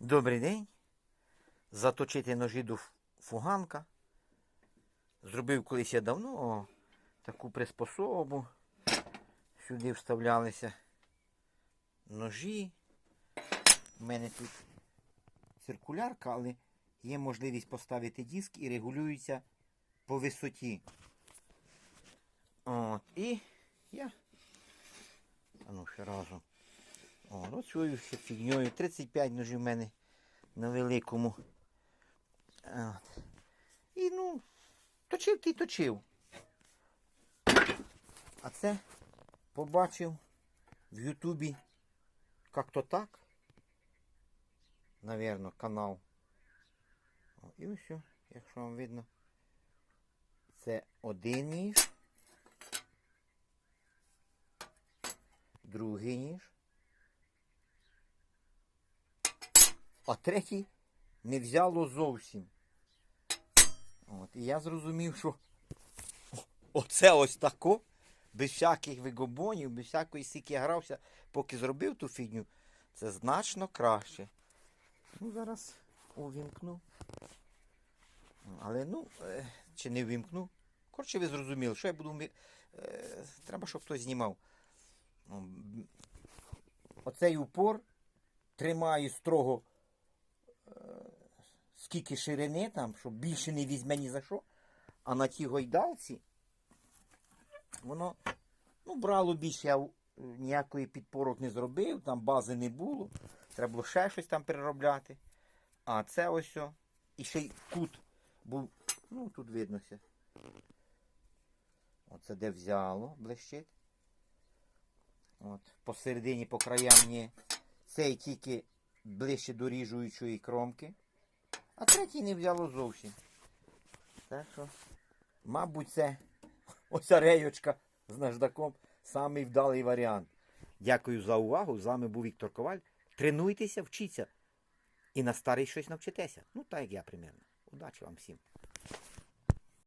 Добрий день. Заточити ножі до фуганка. Зробив колись я давно о, таку приспособу. Сюди вставлялися ножі. У мене тут циркулярка, але є можливість поставити диск і регулюється по висоті. От, і я. А ну ще разом. О, ну цією фігньою. 35 ножів в мене на великому. От. І ну, точив ти точив. А це побачив в Ютубі як-то так. Навірно, канал. О, і ось, якщо вам видно, це один ніж. Другий ніж. А третій не взяло зовсім. От, і я зрозумів, що оце ось тако, без всяких вигобонів, без всякої сіки я грався, поки зробив ту фігню, це значно краще. Ну, зараз увімкну. Але ну, е, чи не вимкну. Коротше, ви зрозуміли, що я буду. Е, треба, щоб хтось знімав. Оцей упор тримаю строго скільки ширини там, щоб більше не візьме ні за що. А на тій гойдалці воно ну, брало більше, я ніякої підпорок не зробив, там бази не було. Треба було ще щось там переробляти. А це ось. І ще й кут був. Ну, тут видно все. Оце де взяло, блищить. От, посередині по краям. Цей тільки ближче до ріжуючої кромки. А третій не взяло зовсім. Так що, мабуть, це ось рейочка з наждаком самий вдалий варіант. Дякую за увагу. З вами був Віктор Коваль. Тренуйтеся, вчіться. І на старий щось навчитеся. Ну, так як я примерно. Удачі вам всім.